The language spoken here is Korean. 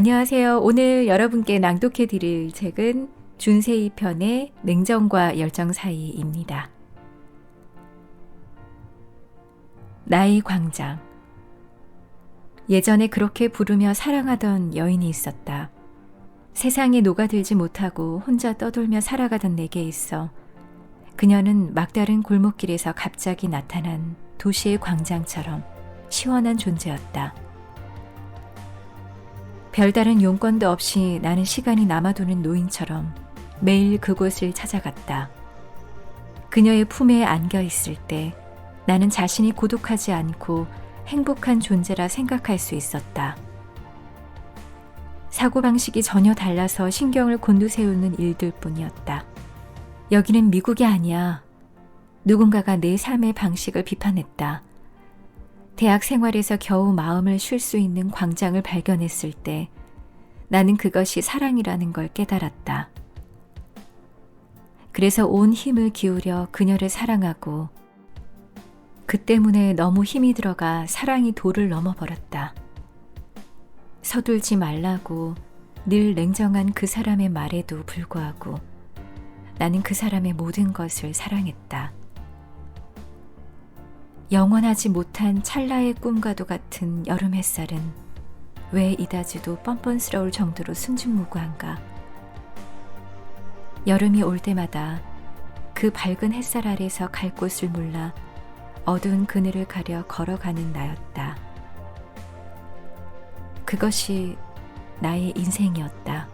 안녕하세요. 오늘 여러분께 낭독해 드릴 책은 준세이 편의 냉정과 열정 사이입니다. 나의 광장. 예전에 그렇게 부르며 사랑하던 여인이 있었다. 세상에 녹아들지 못하고 혼자 떠돌며 살아가던 내게 있어 그녀는 막다른 골목길에서 갑자기 나타난 도시의 광장처럼 시원한 존재였다. 별다른 용건도 없이 나는 시간이 남아도는 노인처럼 매일 그곳을 찾아갔다. 그녀의 품에 안겨 있을 때 나는 자신이 고독하지 않고 행복한 존재라 생각할 수 있었다. 사고방식이 전혀 달라서 신경을 곤두세우는 일들 뿐이었다. 여기는 미국이 아니야. 누군가가 내 삶의 방식을 비판했다. 대학 생활에서 겨우 마음을 쉴 수 있는 광장을 발견했을 때 나는 그것이 사랑이라는 걸 깨달았다. 그래서 온 힘을 기울여 그녀를 사랑하고 그 때문에 너무 힘이 들어가 사랑이 도를 넘어버렸다. 서둘지 말라고 늘 냉정한 그 사람의 말에도 불구하고 나는 그 사람의 모든 것을 사랑했다. 영원하지 못한 찰나의 꿈과도 같은 여름 햇살은 왜 이다지도 뻔뻔스러울 정도로 순진무구한가. 여름이 올 때마다 그 밝은 햇살 아래서 갈 곳을 몰라 어두운 그늘을 가려 걸어가는 나였다. 그것이 나의 인생이었다.